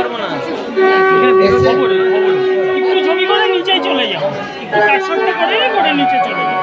পারব না। একটু জমি করে নিচেই চলে যাও। কাটশটটা করে করে নিচে চলে যাও।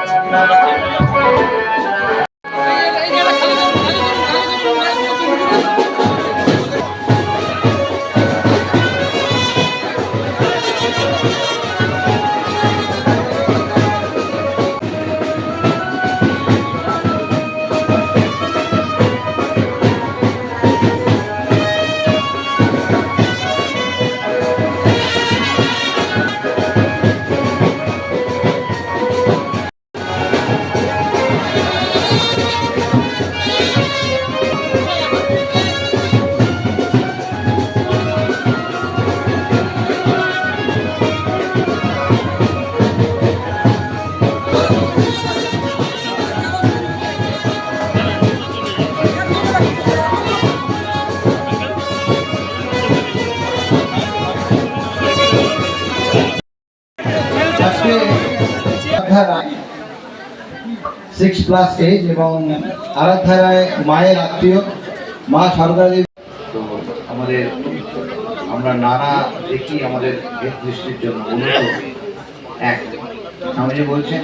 সিক্স প্লাস এজ এবং আরাধারায় মায়ের আত্মীয়। মা সারদা দেবী। তো আমাদের, আমরা নানা দেখি আমাদের দৃষ্টির জন্য মূলত এক। স্বামীজি বলছেন,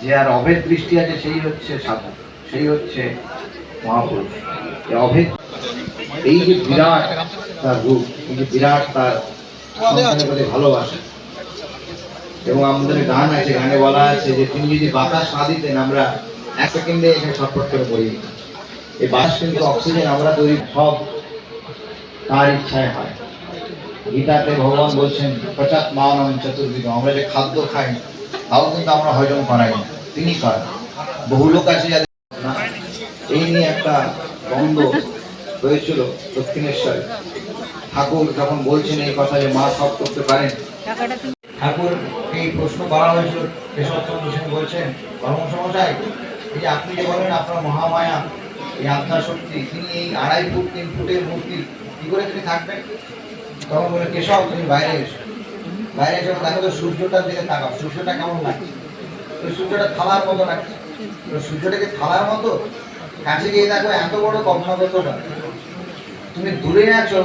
যে আর অভেদ দৃষ্টি আছে, সেই হচ্ছে সাধু, সেই হচ্ছে মহাপুরুষ। অভেদ, এই যে বিরাট তার রূপ, এই যে বিরাট তার ভালোবাসা। এবং আমাদের গান আছে, গানে বলা আছে যে তিনি যদি বাতাস না দিতেন, আমরা এক সেকেন্ডে এখানে ছটফট করে পড়ে যেতাম। এই বাতাস কিন্তু অক্সিজেন আমরা তৈরি সব তার ইচ্ছায় হয়। গীতাতে ভগবান বলছেন পচাত মানব চতুর্বিধ আমরা যে খাদ্য খাই, তাও কিন্তু আমরা হজম করাই না। তিনি করেন। বহু লোক আছে যাদের এই নিয়ে একটা দ্বন্দ্ব হয়েছিল দক্ষিণেশ্বরে। ঠাকুর যখন বলছেন এই কথা যে মা সব করতে পারেন, ঠাকুর এই প্রশ্ন করা হয়েছিল। কেশবচন্দ্র সেন বলছেন কর্মসমস্যায় এই যে আপনি যে বলেন আপনার মহামায়া এই আত্মা শক্তি তিনি এই আড়াই ফুট, তিন ফুটের মূর্তি কি করে তিনি থাকবেন? তখন বলে, কেশব, তুমি বাইরে এসো। বাইরে এসে দেখো তো সূর্যটার দিকে তাকাও। সূর্যটা কেমন লাগছে? সূর্যটা থালার মতো লাগছে। সূর্যটাকে থালার মতো? কাছে গিয়ে দেখো, এত বড় কল্পনা তুমি দূরে আছো।